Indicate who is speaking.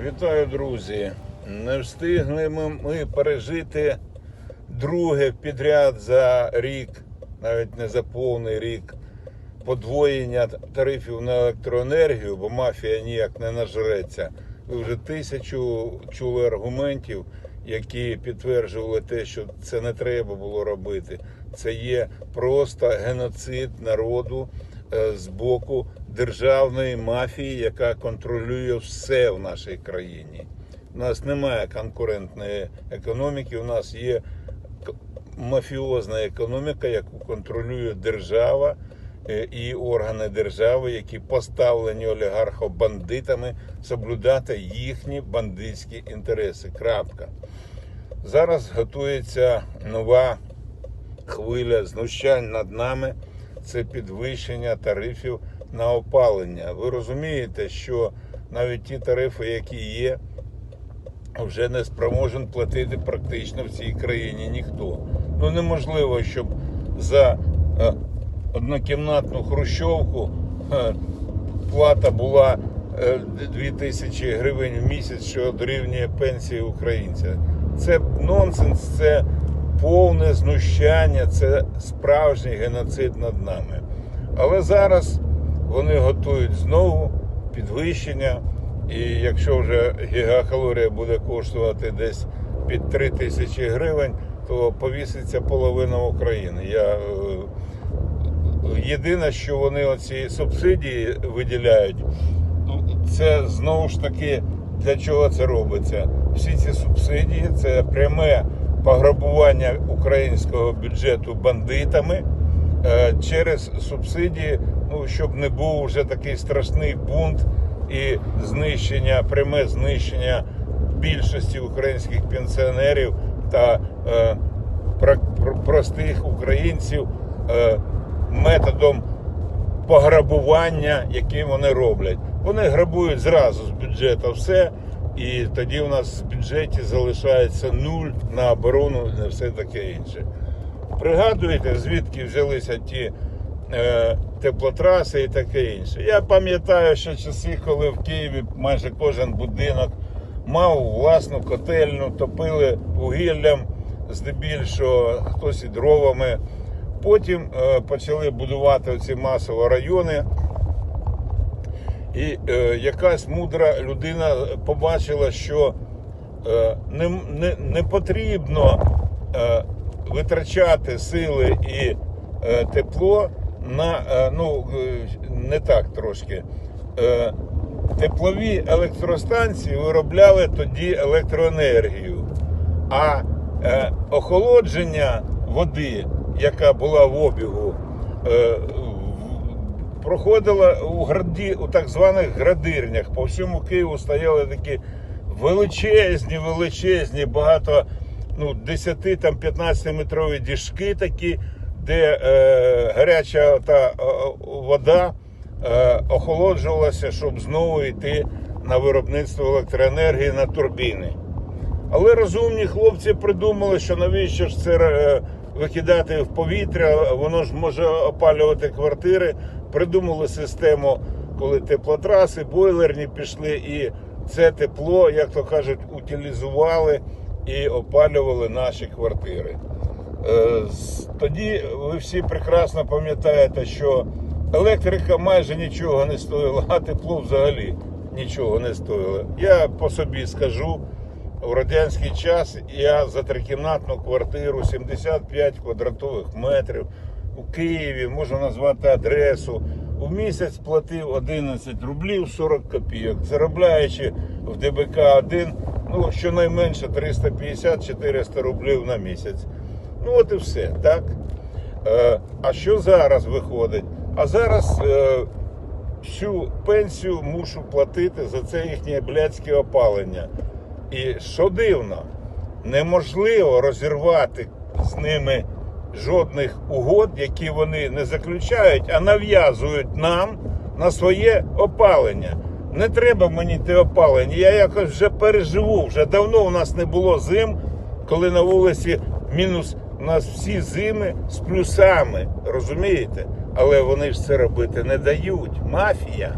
Speaker 1: Вітаю, друзі! Не встигли ми, пережити друге підряд за рік, навіть не за повний рік, подвоєння тарифів на електроенергію, бо мафія ніяк не нажреться. Ви вже тисячу чули аргументів, які підтверджували те, що це не треба було робити. Це є просто геноцид народу е, з боку державної мафії, яка контролює все в нашій країні. У нас немає конкурентної економіки, у нас є мафіозна економіка, яку контролює держава е, і органи держави, які поставлені олігархо-бандитами соблюдати їхні бандитські інтереси. Крапка. Зараз готується нова хвиля знущань над нами. Це підвищення тарифів на опалення. Ви розумієте, що навіть ті тарифи, які є, вже не спроможен платити практично в цій країні ніхто. Ну неможливо, щоб за е, однокімнатну хрущовку е, плата була е, 2000 гривень в місяць, що дорівнює пенсії українця. Це нонсенс, це повне знущання, це справжній геноцид над нами. Але зараз вони готують знову підвищення. І якщо вже гігакалорія буде коштувати десь під 3 тисячі гривень, то повіситься половина України. Я е, єдине, що вони оці субсидії виділяють, ну, це знову ж таки для чого це робиться? Всі ці субсидії це пряме пограбування українського бюджету бандитами е, через субсидії, ну щоб не був вже такий страшний бунт і знищення, пряме знищення більшості українських пенсіонерів та е, про- про- простих українців е, методом пограбування, яким вони роблять. Вони грабують зразу з бюджету все, і тоді у нас в бюджеті залишається нуль на оборону на все таке інше. Пригадуєте, звідки взялися ті теплотраси і таке інше. Я пам'ятаю, що часи, коли в Києві майже кожен будинок мав власну котельну, топили вугіллям, здебільшого хтось і дровами. Потім е, почали будувати ці масово райони. І е, якась мудра людина побачила, що е, не, не, не потрібно е, витрачати сили і е, тепло на е, ну е, не так трошки. Е, теплові електростанції виробляли тоді електроенергію, а охолодження води, яка була в обігу, проходила у граді, у так званих градирнях. По всьому Києву стояли такі величезні, величезні, багато ну, 10-15 метрові діжки такі, де е, гаряча та е, вода е, охолоджувалася, щоб знову йти на виробництво електроенергії на турбіни. Але розумні хлопці придумали, що навіщо ж це е, викидати в повітря, воно ж може опалювати квартири. Придумали систему, коли теплотраси, бойлерні пішли, і це тепло, як то кажуть, утилізували і опалювали наші квартири. Е, Тоді ви всі прекрасно пам'ятаєте, що електрика майже нічого не стоїла, а тепло взагалі нічого не стоїло. Я по собі скажу, в радянський час я за трикімнатну квартиру 75 квадратових метрів у Києві, можу назвати адресу. У місяць платив 11 рублів 40 копійок, заробляючи в ДБК 1 ну, щонайменше 350-400 рублів на місяць. Ну от і все, так? Е, а що зараз виходить? А зараз е, всю пенсію мушу платити за це їхнє блядське опалення. І що дивно, неможливо розірвати з ними жодних угод, які вони не заключають, а нав'язують нам на своє опалення. Не треба мені те опалення. Я якось вже переживу. Вже давно у нас не було зим, коли на вулиці мінус нас всі зими з плюсами, розумієте? Але вони ж це робити не дають. Мафія.